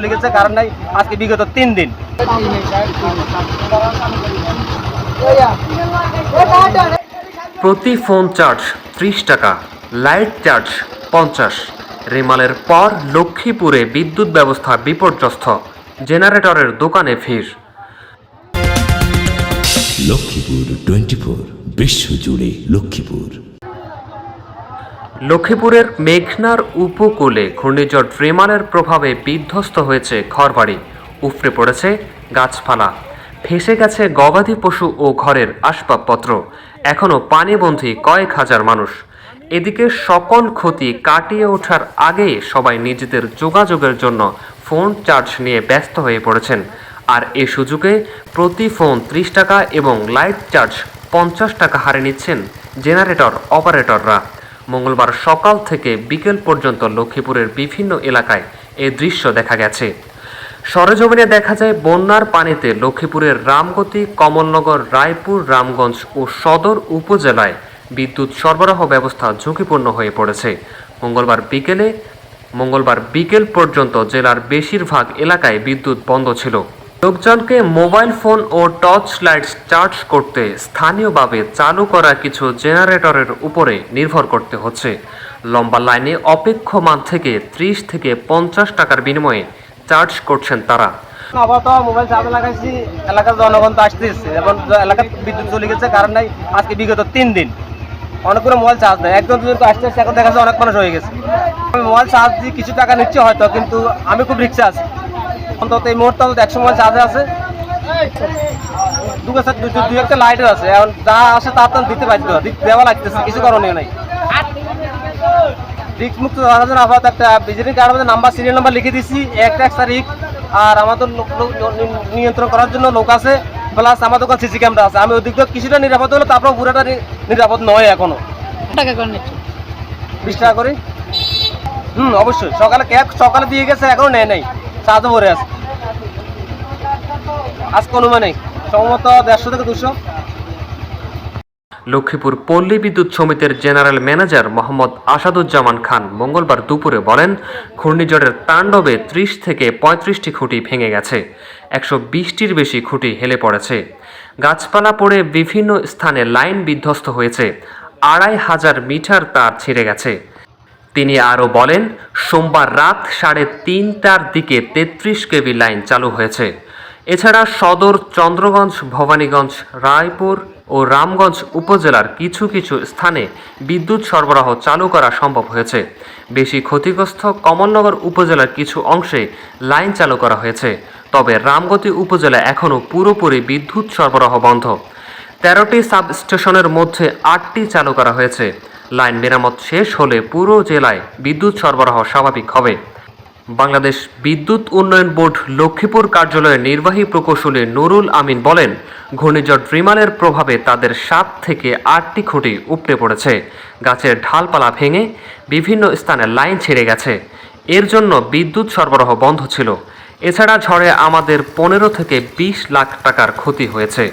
চলে গেছে কারণ নাই আজকে বিগত তিন দিন। প্রতি ফোন চার্জ ত্রিশ টাকা লাইট চার্জ পঞ্চাশ। রিমালের পর লক্ষ্মীপুরে বিদ্যুৎ ব্যবস্থা বিপর্যস্ত জেনারেটরের দোকানে ভিড়। লক্ষ্মীপুর টোয়েন্টি ফোর বিশ্বজুড়ে লক্ষ্মীপুর। লক্ষ্মীপুরের মেঘনার উপকূলে ঘূর্ণিঝড় রেমালের প্রভাবে বিধ্বস্ত হয়েছে ঘরবাড়ি। উপড়ে পড়েছে গাছপালা। ফেসে গেছে গবাদি পশু ও ঘরের আসবাবপত্র। এখনও পানিবন্ধী কয়েক হাজার মানুষ। এদিকে সকল ক্ষতি কাটিয়ে ওঠার আগেই সবাই নিজেদের যোগাযোগের জন্য ফোন চার্জ নিয়ে ব্যস্ত হয়ে পড়েছেন। আর এ সুযোগে প্রতি ফোন ত্রিশ টাকা এবং লাইট চার্জ পঞ্চাশ টাকা হারে নিচ্ছেন জেনারেটর, অপারেটররা। মঙ্গলবার সকাল থেকে বিকেল পর্যন্ত লক্ষ্মীপুরের বিভিন্ন এলাকায় এ দৃশ্য দেখা গেছে। সরেজমিনে দেখা যায়, বন্যার পানিতে লক্ষ্মীপুরের রামগতি, কমলনগর, রায়পুর, রামগঞ্জ ও সদর উপজেলায় বিদ্যুৎ সরবরাহ ব্যবস্থা ঝুঁকিপূর্ণ হয়ে পড়েছে। মঙ্গলবার বিকেলে মঙ্গলবার বিকেল পর্যন্ত জেলার বেশিরভাগ এলাকায় বিদ্যুৎ বন্ধ ছিল। লোকজনকে মোবাইল ফোন ও টর্চ লাইটস চার্জ করতে স্থানীয়ভাবে চালু করা কিছু জেনারেটরের উপরে নির্ভর করতে হচ্ছে। লম্বা লাইনে অপেক্ষমান থেকে ত্রিশ থেকে পঞ্চাশ টাকার বিনিময়ে চার্জ করছেন তারা। আপাতত মোবাইল চার্জ লাগাইছি, এলাকার জনগণ তো আসতেছে এবং এলাকার বিদ্যুৎ চলে গেছে, কারণ নাই, আজকে বিগত তিন দিন। অনেকগুলো মোবাইল চার্জ দেয় একজন দুজন আসতে আসতে এখন দেখা যাচ্ছে অনেক মানুষ হয়ে গেছে। মোবাইল চার্জ দিয়ে কিছু টাকা নিচ্ছে হয়তো, কিন্তু আমি খুব রিক্সা আছি। অন্তত এই মুহূর্তে অন্তত একশো মোবাইল চার্জে আছে। দু কাছে দুই একটা লাইটের আছে। এখন যা আসে তা তো দিতে দিতে- দেওয়া লাগতেছে কিছু করণীয় নাই। রিক্স মুক্ত থাকার জন্য আপাতত একটা বিজেপি কার্ড মধ্যে নাম্বার সিরিয়াল নাম্বার লিখে দিচ্ছি একটা একটা রিক্স আর আমাদের নিয়ন্ত্রণ করার জন্য লোক আছে। প্লাস আমাদের দোকান সিসি ক্যামেরা আছে। আমি ওদিক দিয়ে কিছুটা নিরাপদ হলো তারপর পুরোটা নিরাপদ নয় এখনও। টাকা করে বিশ টাকা করে? হুম অবশ্যই। সকালে ক্যাব সকালে দিয়ে গেছে এখনও নেয় নাই। চার্জও ভরে আছে। আজকে অনুমানে সম্ভবত দেড়শো থেকে দুশো। লক্ষ্মীপুর পল্লী বিদ্যুৎ সমিতির জেনারেল ম্যানেজার মোহাম্মদ আসাদুজ্জামান খান মঙ্গলবার দুপুরে বলেন, ঘূর্ণিঝড়ের তাণ্ডবে ত্রিশ থেকে পঁয়ত্রিশটি খুঁটি ভেঙে গেছে। একশো বিশটির বেশি খুঁটি হেলে পড়েছে। গাছপালা পড়ে বিভিন্ন স্থানে লাইন বিধ্বস্ত হয়েছে। আড়াই হাজার মিটার তার ছিঁড়ে গেছে। তিনি আরও বলেন, সোমবার রাত সাড়ে তিনটার দিকে তেত্রিশ কেবি লাইন চালু হয়েছে। এছাড়া সদর চন্দ্রগঞ্জ, ভবানীগঞ্জ, রায়পুর ও রামগঞ্জ উপজেলার কিছু কিছু স্থানে বিদ্যুৎ সরবরাহ চালু করা সম্ভব হয়েছে। বেশি ক্ষতিগ্রস্ত কমলনগর উপজেলার কিছু অংশে লাইন চালু করা হয়েছে, তবে রামগতি উপজেলা এখনও পুরোপুরি বিদ্যুৎ সরবরাহ বন্ধ। তেরোটি সাব স্টেশনের মধ্যে আটটি চালু করা হয়েছে। লাইন মেরামত শেষ হলে পুরো জেলায় বিদ্যুৎ সরবরাহ স্বাভাবিক হবে। বাংলাদেশ বিদ্যুৎ উন্নয়ন বোর্ড লক্ষ্মীপুর কার্যালয়ের নির্বাহী প্রকৌশলী নুরুল আমিন বলেন, ঘূর্ণিঝড় রিমালের প্রভাবে তাদের সাত থেকে আটটি খুঁটি উপড়ে পড়েছে। গাছের ঢালপালা ভেঙে বিভিন্ন স্থানে লাইন ছেড়ে গেছে। এর জন্য বিদ্যুৎ সরবরাহ বন্ধ ছিল। এছাড়া ঝড়ে আমাদের পনেরো থেকে বিশ লাখ টাকার ক্ষতি হয়েছে।